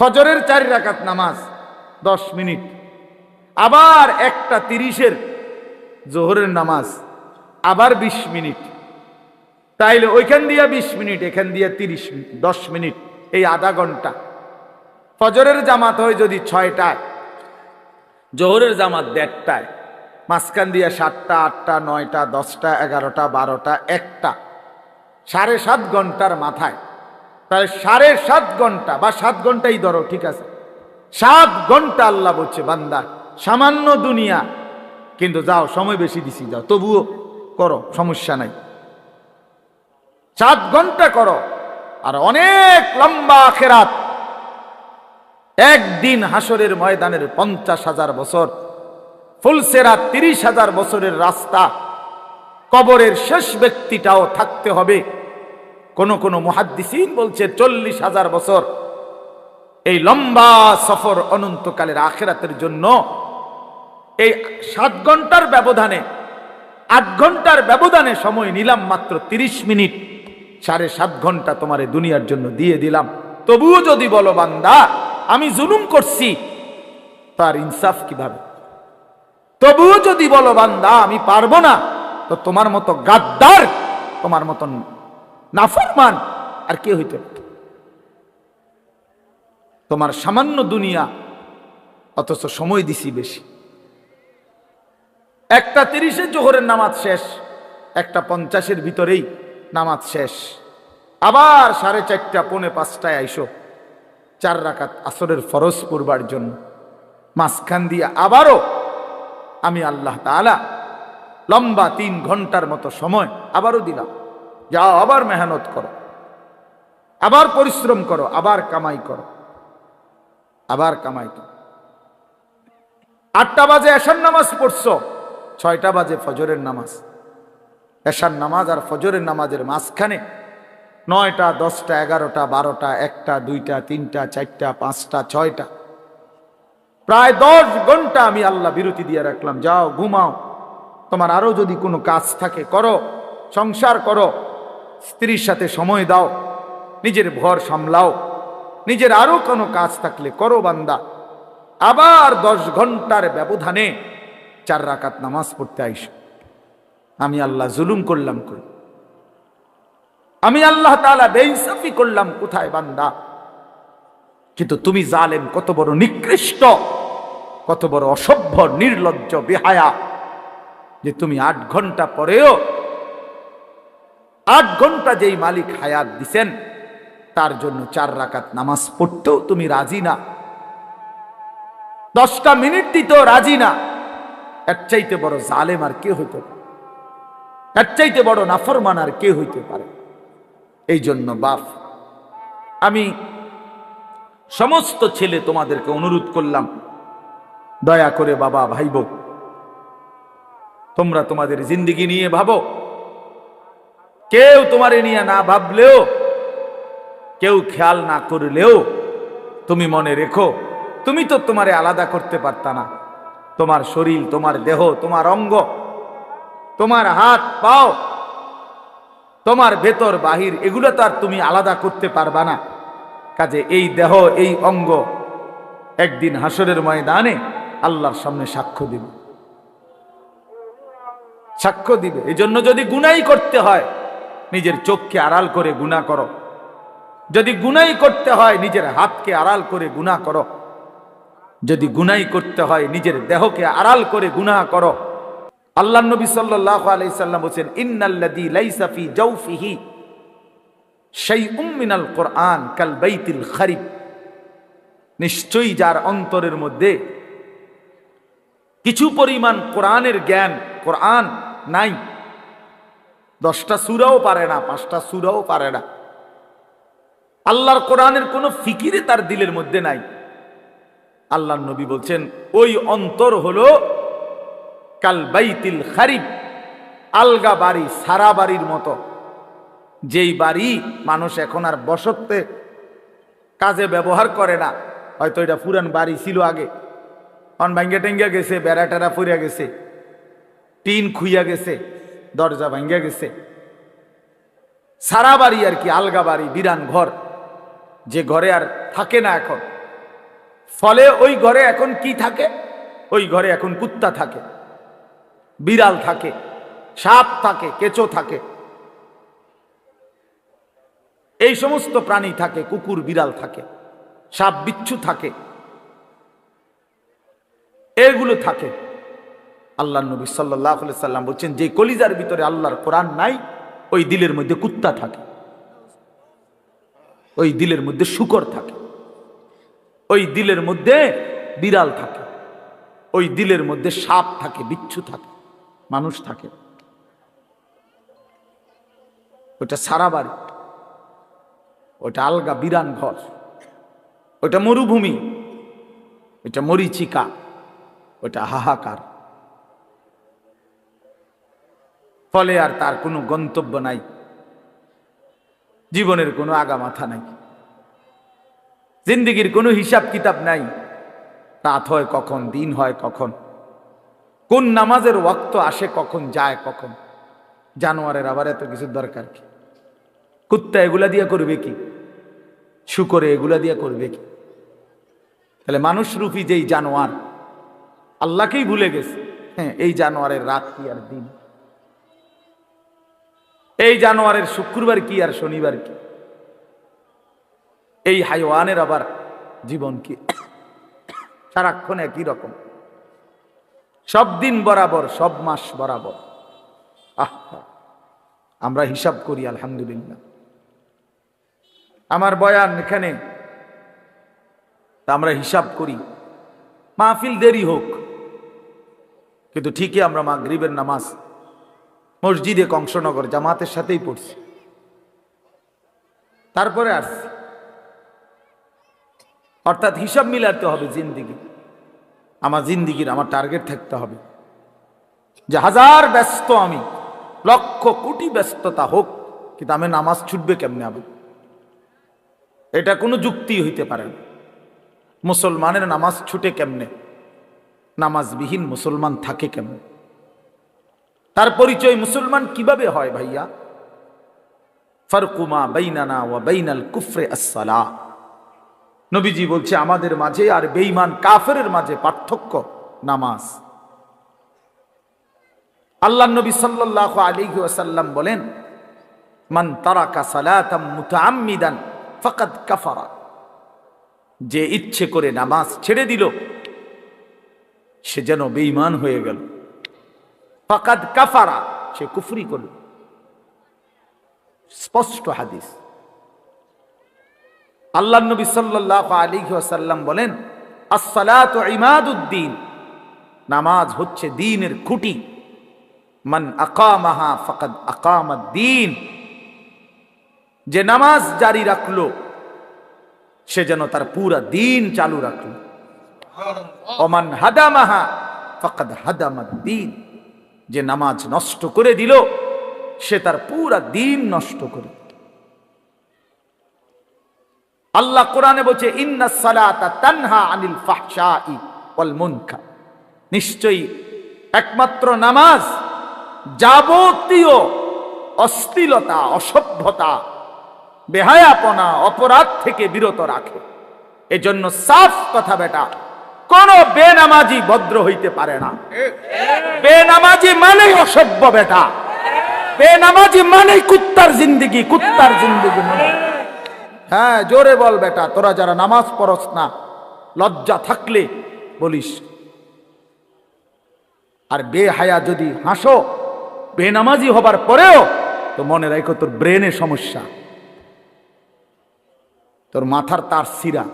ফজরের চারি রাকাত নামাজ, দশ মিনিট। আবার একটা তিরিশের জোহরের নামাজ, আবার বিশ মিনিট। তাইলে ওইখান দিয়া বিশ মিনিট, এখান দিয়া তিরিশ দশ মিনিট, এই আধা ঘণ্টা। ফজরের জামাত হয় যদি ছয়টায়, জোহরের জামাত দেড়টায়, মাঝখান দিয়া সাতটা, আটটা, নয়টা, দশটা, এগারোটা, বারোটা, একটা, সাড়ে সাত ঘণ্টার মাথায়। তাহলে সাড়ে সাত ঘণ্টা, বা সাত ঘন্টাই ধরো, ঠিক আছে? সাত ঘণ্টা আল্লাহ বলছে, বান্দা, সামান্য দুনিয়া। কিন্তু যাও, সময় বেশি দিছি, যাও। তবুও করো, সমস্যা নাই। সাত ঘণ্টা করো, আর অনেক লম্বা খেরাত একদিন হাসরের ময়দানের পঞ্চাশ হাজার বছর ফুলসেরা তিরিশ হাজার বছরের রাস্তা, কবরের শেষ ব্যক্তিটাও থাকতে হবে। কোন কোন মুহাদ্দিসিন বলছে, চল্লিশ হাজার বছর। এই লম্বা সফর অনন্তকালের আখেরাতের জন্য এই সাত ঘণ্টার ব্যবধানে, আট ঘণ্টার ব্যবধানে সময় নিলাম মাত্র তিরিশ মিনিট। সাড়ে সাত ঘণ্টা তোমার দুনিয়ার জন্য দিয়ে দিলাম। তবুও যদি বলো, বান্দা, আমি জুলুম করছি, তার ইনসাফ কীভাবে? তবুও যদি বলো, বান্দা, আমি পারব না, তো তোমার মতো গাদ্দার, তোমার মতন নাফরমান, আর কে হইতে? তোমার সামান্য দুনিয়া, অথচ সময় দিছি বেশি। একটা তিরিশে জোহরের নামাজ শেষ, একটা পঞ্চাশের ভিতরেই নামাজ শেষ। আবার সাড়ে চারটা, পৌনে পাঁচটায় আইসো, চার রাকাত আসরের ফরজ পড়বার জন্য। মাঝখান দিয়ে আবারও আমি আল্লাহ তাআলা লম্বা তিন ঘণ্টার মতো সময় আবারও দিলাম। যাও, আবার মেহনত করো। আবার পরিশ্রম করো, আবার কামাই করো। আবার কামাই করো। আটটা বাজে এশার নামাজ পড়ছো, ছয়টা বাজে ফজরের নামাজ। এশার নামাজ আর ফজরের নামাজের মাঝখানে নয়টা, দশটা, এগারোটা, বারোটা, একটা, দুইটা, তিনটা, চারটা, পাঁচটা, ছয়টা। প্রায় দশ ঘণ্টা আমি আল্লাহ বিরতি দিয়ে রাখলাম, যাও, ঘুমাও। তোমার আরও যদি কোনো কাজ থাকে, করো, সংসার করো। স্ত্রীর সাথে সময় দাও। নিজের ভর সামলাও। নিজের আরও কোনো কাজ থাকলে করো বান্দা। আবার দশ ঘণ্টার ব্যবধানে চার রাকাত নামাজ পড়তে আইস। আমি আল্লাহ জুলুম করলাম কই? আমি আল্লাহ তাআলা বেইনসাফি করলাম কোথায় বান্দা? কিন্তু তুমি জালেম, কত বড় নিকৃষ্ট, কত বড় অসভ্য, নির্লজ্জ, বেহায়া যে তুমি আট ঘণ্টা পরেও আট ঘণ্টা যেই মালিক হায়াত দিছেন, তার জন্য চার রাকাত নামাজ পড়তেও তুমি রাজি না। দশটা মিনিট দিতেও রাজি না। এর চাইতে বড় জালেম আর কে হইতে পারে? এর চাইতে বড় নাফরমান আর কে হইতে পারে? এই জন্য বাপ, আমি সমস্ত ছেলে তোমাদেরকে অনুরোধ করলাম, দয়া করে বাবা ভাই বোন তোমরা তোমাদের জিন্দিগি নিয়ে ভাবো। কেউ তোমারে নিয়ে না ভাবলেও, কেউ খেয়াল না করলেও, তুমি মনে রেখো, তুমি তো তোমারে আলাদা করতে পারতা না। তোমার শরীর, তোমার দেহ, তোমার অঙ্গ, তোমার হাত, পাও, তোমার ভেতর, বাহির, এগুলো তো আর তুমি আলাদা করতে পারবা না। কাজে এই দেহ, এই অঙ্গ একদিন হাসরের ময়দানে আল্লাহর সামনে সাক্ষ্য দিবে। সাক্ষ্য দিবে। এই জন্য যদি গুনাই করতে হয় নিজের চোখকে আড়াল করে গুণা করো। যদি গুনাই করতে হয়, নিজের হাতকে আড়াল করে গুণা করো। যদি গুনাই করতে হয়, নিজের দেহকে আড়াল করে গুনাহ করো। আল্লাহ নবী আলাইহি সাল্লাম বলেন ইন্নাল্লাযী লাইসা ফি জাওফিহি শাইউম মিনাল কোরআন কাল বাইতিল খারিব। নিশ্চয়ই যার অন্তরের মধ্যে কিছু পরিমাণ কোরআনের জ্ঞান, কোরআন নাই দশটা সুরাও পারে না, পাঁচটা সুরাও পারে না। আল্লাহর কোরআনের কোনো ফিকিরে তার দিলের মধ্যে নাই। আল্লাহ নবী বলছেন, ওই অন্তর হলো কাল বাইতিল খারিব, আলগা বাড়ি, সারা বাড়ির মতো। যেই বাড়ি মানুষ এখন আর বসতে কাজে ব্যবহার করে না, হয়তো এটা পুরান বাড়ি ছিল আগে। অন ভাঙ্গা টেঙ্গা গেছে, বেড়া টেরা ফুরিয়া গেছে, টিন খুইয়া গেছে। দরজা ভাঙ্গা গেছে। সারা বাড়ি আর কি, আলগা বাড়ি, বিরান ঘর, যে ঘরে আর থাকে না এখন। ফলে ওই ঘরে এখন কি থাকে? ওই ঘরে এখন কুত্তা থাকে, বিড়াল থাকে, সাপ থাকে, কেঁচো থাকে। এই সমস্ত প্রাণী থাকে, কুকুর, বিড়াল থাকে, সাপ, বিচ্ছু থাকে। এগুলো থাকে। আল্লাহ নবী সাল্লাহ সাল্লাম বলছেন, যে কলিজার ভিতরে আল্লাহর কোরআন নাই, ওই দিলের মধ্যে কুত্তা থাকে। ওই দিলের মধ্যে শুকর থাকে। ওই দিলের মধ্যে বিড়াল থাকে। ওই দিলের মধ্যে সাপ থাকে, বিচ্ছু থাকে, মানুষ থাকে। ওটা সারা বাড়ি। ওটা আলগা বিরান ঘর। ওটা মরুভূমি। ওটা মরিচিকা। ওটা হাহাকার। ফলে আর তার কোনো গন্তব্য নাই। জীবনের কোনো আগা মাথা নাই। জিন্দিগির কোনো হিসাব কিতাব নাই। রাত হয় কখন, দিন হয় কখন। কোন নামাজের ওয়াক্ত আসে কখন, যায় কখন। জানোয়ারের আবার এত কিছু দরকার কি? কুত্তা এগুলা দিয়ে করবে কি? শুকরে এগুলা দিয়ে করবে কি? তাহলে মানুষ রূপী যেই জানোয়ার, আল্লাহকেই ভুলে গেছে হ্যাঁ এই জানোয়ারের রাত কি আর দিন? এই জানোয়ারের শুক্রবার কি আর শনিবার কি? এই হাইওয়ানের আবার জীবন কি? সারাক্ষণ একই রকম। সব দিন বরাবর, সব মাস বরাবর। আহ, আমরা হিসাব করি, আলহামদুলিল্লাহ। আমার বয়ান এখানে। আমরা হিসাব করি। মাহফিল দেরি হোক, কিন্তু ঠিকই আমরা মা গরিবের নামাজ মসজিদে কংসনগর, জামাতের সাথেই পড়ছি। তারপরে আসছি। অর্থাৎ হিসাব মিলাতে হবে জিন্দিগি। আমার জিন্দিগির, আমার টার্গেট থাকতে হবে। যে হাজার ব্যস্ত আমি, লক্ষ কোটি ব্যস্ততা হোক, কিন্তু আমি নামাজ ছুটবে কেমনে আমি এটা কোনো যুক্তি হইতে পারে না। মুসলমানের নামাজ ছুটে কেমনে? নামাজবিহীন মুসলমান থাকে কেমনে? তার পরিচয় মুসলমান কীভাবে হয় ভাইয়া? ফারকুমা বাইনানা ওয়া বাইনাল কুফরে আসসালা। নবীজি বলছে, আমাদের মাঝে আর বেঈমান কাফের মাঝে পার্থক্য নামাজ। আল্লাহ নবী সাল্লাল্লাহু আলাইহি ওয়াসাল্লাম বলেন, মান তারাকা সালাতাম ফাকাদ কাফারা। যে ইচ্ছে করে নামাজ ছেড়ে দিল, সে যেন বেঈমান হয়ে গেল। ফাকাদ কাফারা, সে কুফরি করল। স্পষ্ট হাদিস। আল্লাহ নবী সাল্লাল্লাহু আলাইহি ওয়াসাল্লাম বলেন, আসসালাতু ইমাদুদ্দিন নামাজ হচ্ছে দ্বীনের খুঁটি। মান আকামাহা ফাকাদ আকামাদ দ্বীন যে নামাজ জারি রাখল, সে যেন তার পুরা দিন চালু রাখল। অমান হাদামাহা ফাকাদ হাদামাদ দ্বীন যে নামাজ নষ্ট করে দিল, সে তার পুরা দিন নষ্ট করে আল্লাহ কোরআনে বলছে, ইন্না আনিল নিশ্চয়ই একমাত্র নামাজ যাবতীয় অশ্লীলতা, অসভ্যতা, বেহায়াপনা, অপরাধ থেকে বিরত রাখে। এজন্য সাফ কথা বেটা। কোন বেনামাজি ভদ্র হইতে পারে না। বেনামাজি মানেই অসভ্য বেটা। বেনামাজি মানেই কুত্তার জিন্দিগি কুত্তার জিন্দিগি মানে হ্যাঁ জোরে বল বেটা, তোরা যারা নামাজ পড়স না, লজ্জা থাকলে বলিস। আর বেহায়া যদি হাসো, বেনামাজি হবার পরেও, তো মনে রাখো তোর ব্রেনে সমস্যা। তোর মাথার তার সিরা